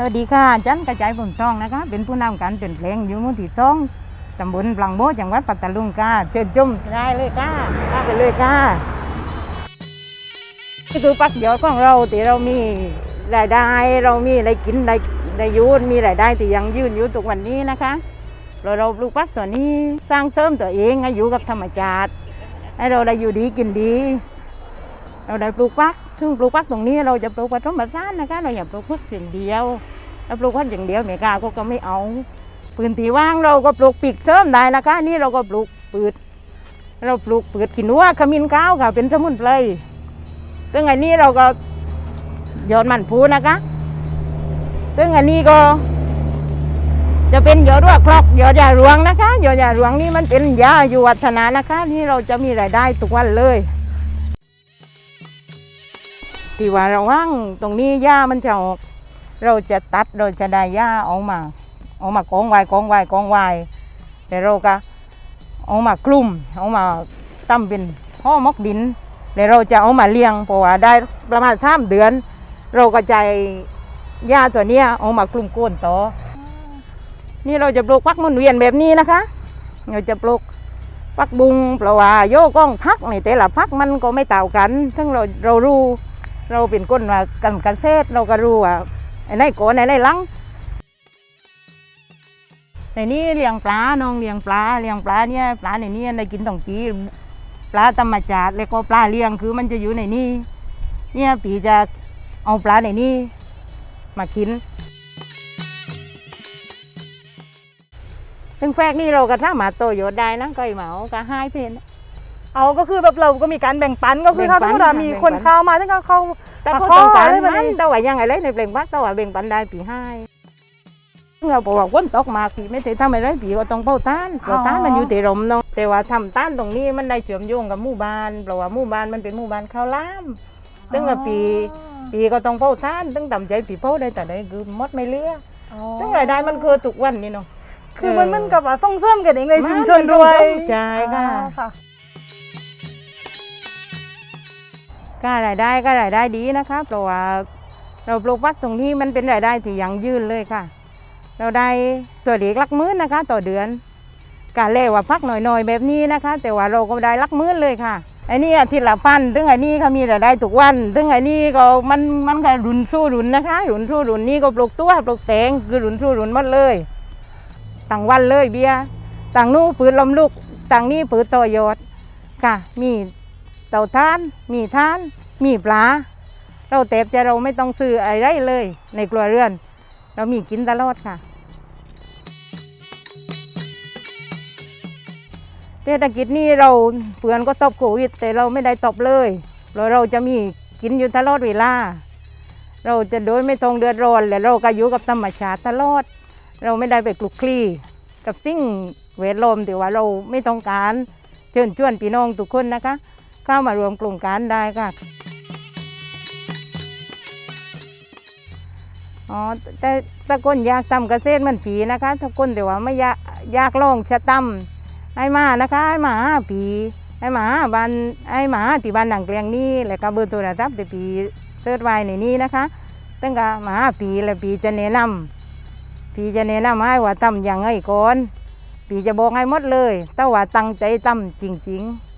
สวัสดีค่ะจันกระจายผลทองนะคะ เป็นผู้นำการเปลี่ยนแปลงอยู่มู่ที่สองตำบลปลังโบจังหวัดปัตตานีค่ะเชิญชมได้เลยค่ะเข้าไปเลยค่ะนี่คือปักยอดของเราที่เรามีรายได้เรามีอะไรกินได้ได้ยูนมีรายได้ที่ยังยืนอยู่ทุกวันนี้นะคะเราเราปลูกปักตัวนี้สร้างเสริมตัวเองให้อยู่กับธรรมชาติให้เราได้อยู่ดีกินดี เราได้ปลูกปักซึ่งปลูกปักตรงนี้เราจะปลูกผสมผสานนะคะ เราอย่าปลูกพักอย่างเดียวถ้าปลูกพักอย่างเดียวเมกาก็ก็ไม่เอาพื้นที่ว่างเราก็ปลูกปีกเสริมได้นะคะ นี่เราก็ปลูกปืดเราปลูกปืดกินวัวขมิ้นข้าวค่ะเป็นสมุนไพรซึ่งอันนี้เราก็ยอดมันพูนะคะซึ่งอันนี้ก็ จะเป็นยอดว่าครอกยอดยาหลวงนะคะยอดยาหลวงนี่มันเป็นยาอยู่วัฒนะนะคะ นี่เราจะมีรายได้ทุกวันเลย ที่ว่าราว่างตรงนี้หญ้ามันจะออก เราจะตัดเราจะได้หญ้าออกมาออกมากองไว้กองไว้กองไว้แต่เราก็เอามากลุ่มเอามาตั้มเป็นห่อมกดินแล้วเราจะเอามาเลี้ยงเพราะว่าได้ประมาณสามเดือน เราก็จหญ้าตัวเนี้ยเอามากลุ่มก้นต่อ นี่เราจะปลูกพักมุนเวียนแบบนี้นะคะ เราจะปลูกพักบุงเพราะว่าโยก้องพักในแต่ละพักมันก็ไม่เต่ากันทั้งเราเรารู้ เราเป็นคนว่ากันเกษตรเราก็รู้ว่าไอ้ไหนโกนไอ้ไหนหลังในนี้เลี้ยงปลาน้องเลี้ยงปลาเลี้ยงปลาเนี่ยปลาในนี้ได้กินต้องปีปลาธรรมชาติแล้วก็ปลาเลี้ยงคือมันจะอยู่ในนี้เนี่ยปีจะเอาปลาในนี้มากินซึ่งแฟกนี่เราก็สามารถโตโยชน์ได้นะก็ไอเหมาก็ให้เพน เอาก็คือแบบเราก็มีการแบ่งปันก็คือถ้าแบ่สงมปันมติว่ามีแบ่งปันคนเข้ามาถ้าเขาเข้าแต่มาเขาขอต้องการอะไรแบบมันนี้แต่ว่ายังไงเลยในเพลงบักแต่ว่าเบ่งปันได้ปีให้เราบอกว่าฝนตกมาปีไม่ได้ทำอะไรปีก็ต้องเผาต้านเพราะต้านมันอยู่ที่ลมเนาะแต่ว่าทำต้านตรงนี้มันได้เชื่อมโยงกับหมู่บ้านเพราะว่าหมู่บ้านมันเป็นหมู่บ้านข้าวหล้ามตั้งแต่ปี ปีก็ต้องเผาต้านตั้งต่ำใจปีเผาได้แต่ได้คือมดไม่เหลืออ๋อตั้งรายได้มันคือทุกวันนี่เนาะคือมันมันกับว่าส่งเสริมกันเองในชุมชนมันด้วยส่งเสริมใช่ค่ะ ก็รายได้ก็รายได้ดีนะคะเพราะว่าเราปลูกฟักตรงนี้มันเป็นรายได้ที่ยั่งยืนเลยค่ะ เราได้ตัวเด็กลักมื่นนะคะ ต่อเดือนการเล่ว่าพักหน่อยๆแบบนี้นะคะ แต่ว่าเราก็ได้ลักมื่นเลยค่ะไอ้นี่ทิตย์ละพันถึงไอ้นี่เขามีรายได้ทุกวันถึงไอ้นี่ก็มันมันก็รุนสู้รุนนะคะรุนสู้รุนนี่ก็ปลูกตัวปลูกแตงคือรุนสู้รุนหมดเลยต่างวันเลยเบียต่างนู้ปืนลมลูกต่างนี่ปืนต่อยอดค่ะมี เต่าท่าน มีท่าน มีปลา เราเต็บจะเราไม่ต้องซื้ออะไรเลย ในครัวเรือน เรามีกินตลอดค่ะเศรษฐกิจนี่เราเปือนก็ตบโควิด แต่เราไม่ได้ตบเลยเราเราจะมีกินอยู่ตลอดเวลา เราจะโดยไม่ต้องเดือดร้อนและเราก็อยู่กับธรรมชาติตลอด เราไม่ได้ไปคลุกคลีกับสิ่งแวดล้อมที่ว่าเราไม่ต้องการเชิญชวนพี่น้องทุกคนนะคะ เข้ามารวมกลุ่มกันได้ค่ะอ๋อแต่ถ้าคนอยากทำเกษตรมันผีนะคะถ้าคนแต่ว่าไม่อยากอยากลองชะตำให้มานะคะให้มาหาผีให้มาหาบ้านให้มาหาที่บ้านหนังเกลียงนี่แล้วก็เบอร์โทรศัพท์ที่ผีเสิร์ชไว้ในนี้นะคะตั้งแต่มาหาผีแล้วผีจะแนะนำผีจะแนะนำให้ว่าทำอย่างไงก่อนผีจะบอกให้หมดเลยแต่ว่าตั้งใจทำจริง ๆ